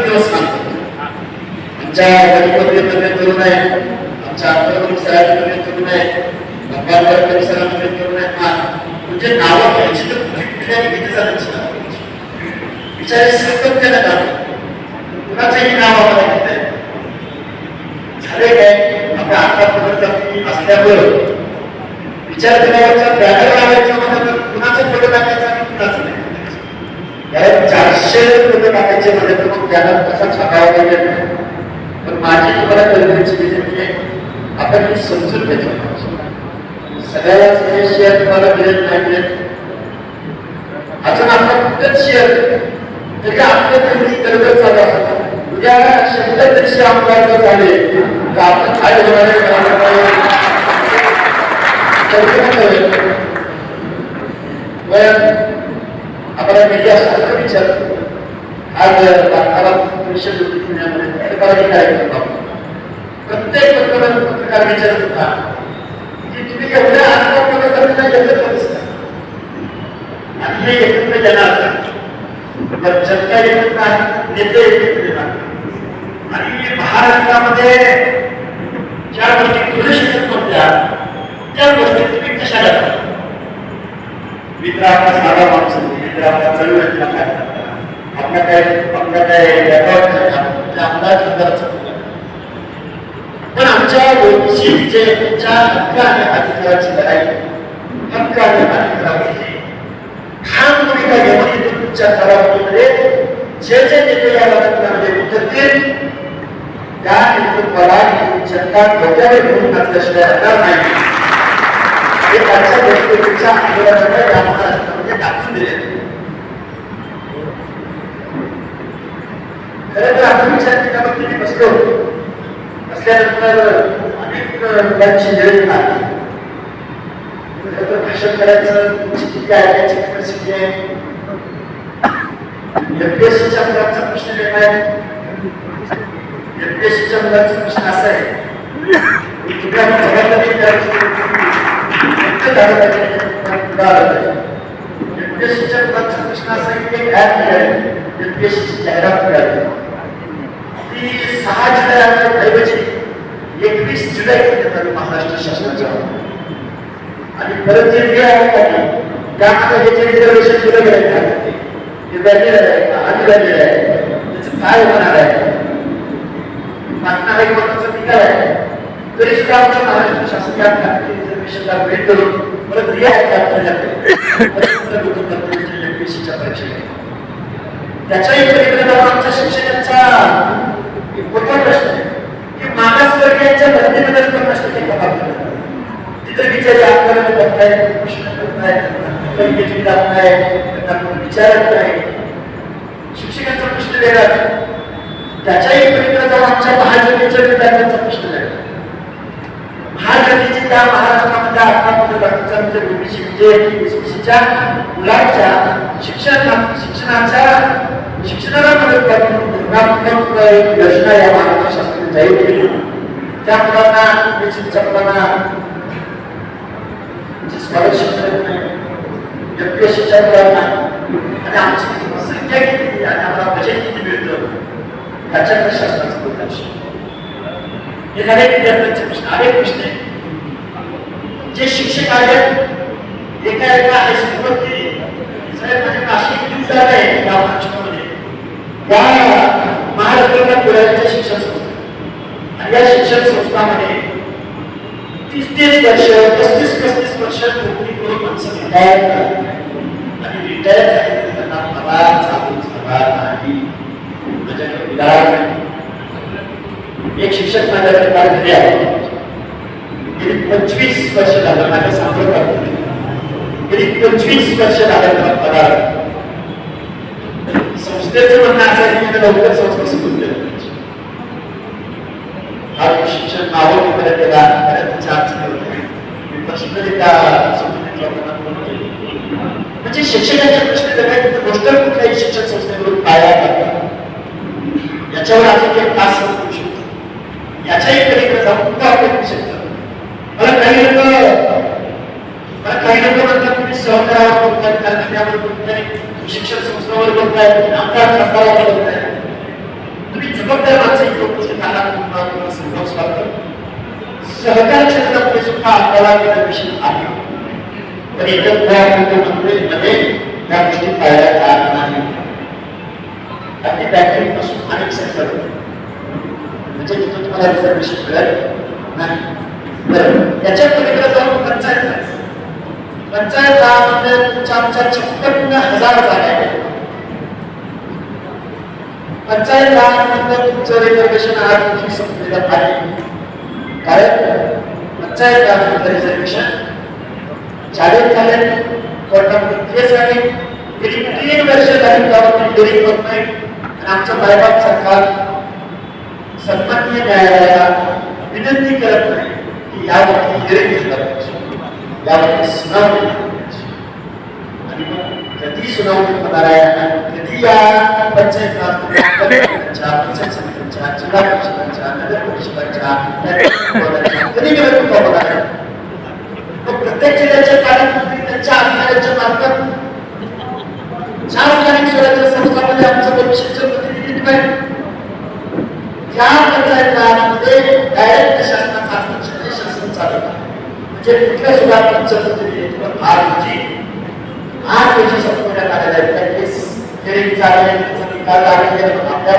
दिवस काम करतो आमच्या गणपतीमध्ये तरुण आहे आमच्या अंतर्गत सरांमध्ये तरुण आहे भगवानगड परिसरामध्ये तरुण आहे म्हणजे नावं घ्यायची तर किती जणांची नावं घ्यायची विचार सातत्यानं काम कुणाचंही नाव आम्हाला घेत आहे झाले काय आपल्या आतापर्यंत असल्यामुळं विचार बॅनर लावायच्या म्हणजे तर कुणाचं पडत टाकायचं आणि कुणाचं नाही कारण चारशे टाकायचे कसा छापावा लागेल पण माझी तुम्हाला कल्पनेची विनंती आहे आपण ही समजून घेतलं पाहिजे. सगळ्यालाच हे शेअर तुम्हाला मिळत नाही मिळत अजून आपण कुठेच शेअर तरी आपल्या तेवढी चालू असतात. उद्या शंभर दीडशे आमदार झाले तर आपण काय होणार आहे? कल्पना करेल. मीडिया सारखं विचारतो आज भारताला परिषद होती पुण्यामध्ये प्रत्येक पत्रकार पत्रकार विचारत होता की तुम्ही एवढ्या आनंद पत्रकारांना एकत्र आणि हे एकत्र येणार तर जनता एकत्र आहे. नेते एकत्र येणार आणि महाराष्ट्रामध्ये ज्या गोष्टी करू शकत नव्हत्या त्या गोष्टी तुम्ही कशा मित्र आपला साधा माणूस मित्र आपला काय आपल्या काय आमदार खासदाराचं पण आमच्या गोष्टी जे ज्या हक्क अधिकाराची लढाई हक्काने आणि अधिकाराची ठाम भूमिका घेतली तुमच्या कालावधीमध्ये जे जे नेते या राजकारणामध्ये उतरतील त्या नेतृत्वाला इथून जनता डोक्यावर घेऊन घातल्याशिवाय राहणार नाही हे त्यांच्या व्यक्तिगतच्या आंदोलनाने या महाराष्ट्रामध्ये दाखवून दिले खरं तर आपण विचार बसलो असल्यानंतर अनेक मुलांची वेळ आली भाषण करायचं कॅपॅसिटी आहे. एमपीएससीच्या मुलांचा प्रश्न वेगळा आहे. एमपीएससीच्या मुलांचा प्रश्न असा आहे. की जबाबदारी एमपीएससीच्या मुलांचा प्रश्न असा की एक ऍप मिळाली. एमपीएससीची जाहिरात मिळाली. ती सहा जुलै ऐवजी एकवीस जुलै करण्यात महाराष्ट्र शासनाच्या आणि परत जे वेळ आहे काही त्यामध्ये हे जे रिझर्वेशन दिलं गेलं आहे ते व्हॅलिड आहे का अनव्हॅलिड आहे त्याचं काय होणार आहे? मागणं हायकोर्टाचा निकाल आहे. तरी सुद्धा आमच्या महाराष्ट्र शासन रिझर्वेशनला भेट करून परत रिॲक्ट एमपीसीच्या परीक्षेला. त्याच्याही पलीकडे आमच्या शिक्षकांचा मोठा प्रश्न आहे? की मागासवर्गीयांच्या भरतीमध्ये पन्नास टक्के कपात तिथे बिचारी आंदोलन करताय प्रश्न करताय जात नाही त्यांना कोण विचारत नाही. शिक्षकांचा प्रश्न वेगळा त्याच्याही पलीकडे जाऊन आमच्या विद्यार्थ्यांचा प्रश्न वेगळा त्या महाराष्ट्रामध्ये आतापर्यंत बाकीच्या ओबीसी म्हणजे मुलांच्या शिक्षण शिक्षणाच्या शिक्षणाला मदत करून एक योजना या महाराष्ट्र जाहीर केली त्या मुलांना ओबीसीच्या मुलांना स्कॉलरशिप मिळत नाही मुलांना आणि आमची संख्या किती आणि आम्हाला बजेट किती मिळतं त्याच्याकडे शासनाचं दुर्लक्ष हे झाले विद्यार्थ्यांचे प्रश्न अनेक प्रश्न जे शिक्षक आहेत एका एका हायस्कूलवरती साहेब म्हणजे नाशिक न्यूज आलं आहे या महाराष्ट्रातल्या पुण्याच्या शिक्षण संस्था. आणि या शिक्षण संस्थामध्ये तीस तीस वर्ष पस्तीस पस्तीस वर्ष नोकरी करून माणसं रिटायर आणि रिटायर त्यांना पगार चालू पगार नाही. माझ्याकडे एक शिक्षक माझ्याकडे काल घरी आहे गेली पंचवीस वर्ष झालं माझ्या सांगत गेली पंचवीस वर्ष झालं पगार. संस्थेचं म्हणणं असं आहे की लवकर संस्था सुरू केलं पाहिजे. हा शिक्षण नावं वगैरे केला बऱ्याच चार्ज म्हणजे शिक्षकांचे प्रश्न काय गोष्ट कुठल्याही शिक्षण संस्थेकडून पाया करतात याच्यावर अजून एक तास करू शकतो याच्याही पलीकडे जाऊन कुठं आपण करू शकतो मला काही लोक मला काही लोक म्हणतात तुम्ही सहकारावर बोलताय कारखान्यावर बोलताय शिक्षण संस्थावर बोलताय आमदार खासदारावर बोलताय जबाबदार माणसं ही लोक त्यांना तुम्हाला संतोष वाटतो सहकार क्षेत्रामध्ये सुद्धा आपल्याला विषय आहे पण एकच मध्ये या गोष्टी पाहायला जात नाही अगदी बँकिंगपासून अनेक सेक्टर म्हणजे तिथं तुम्हाला रिझर्वेशन मिळत नाही बरं याच्या पलीकडे जाऊन पंचायत राज. पंचायत राजमध्ये तुमच्या आमच्या छप्पन्न हजार जागा पंचायत राजमध्ये तुमचं रिझर्वेशन आज तुमची संपलेलं आहे. कारण पंचायत राजमध्ये रिझर्वेशन झाले झाले कोर्टामध्ये केस आली. गेली तीन वर्ष झाली गव्हर्नमेंट डेअरिंग होत नाही. आणि आमचं मायबाप सरकार सन्मान्य न्यायालयाला विनंती करत नाही की यावरती हिअरिंग घेतला पाहिजे. यावरती सुनावणी झाली पाहिजे. आणि मग कधी सुनावणी होणार आहे आणि कधी या पंचायत राजच्या पंचायत समित्यांच्या जिल्हा परिषदांच्या नगर परिषदांच्या नगरपालिकांच्या कधी निवडणुका होणार आहे मग प्रत्येक जिल्ह्याचे पालकमंत्री त्यांच्या अधिकाऱ्यांच्या मार्फत चार स्थानिक स्वराज्य संस्थांमध्ये आमचं भविष्याचं प्रतिनिधित्व आहे त्या पंचायत राजमध्ये डायरेक्ट शासनाचा हस्तक्षेप आहे, शासन चालू आहे. म्हणजे कुठल्या सुद्धा पंचायत प्रतिनिधित्व आज रोजी आज रोजी संपवण्यात आहे केस निकाल आपल्या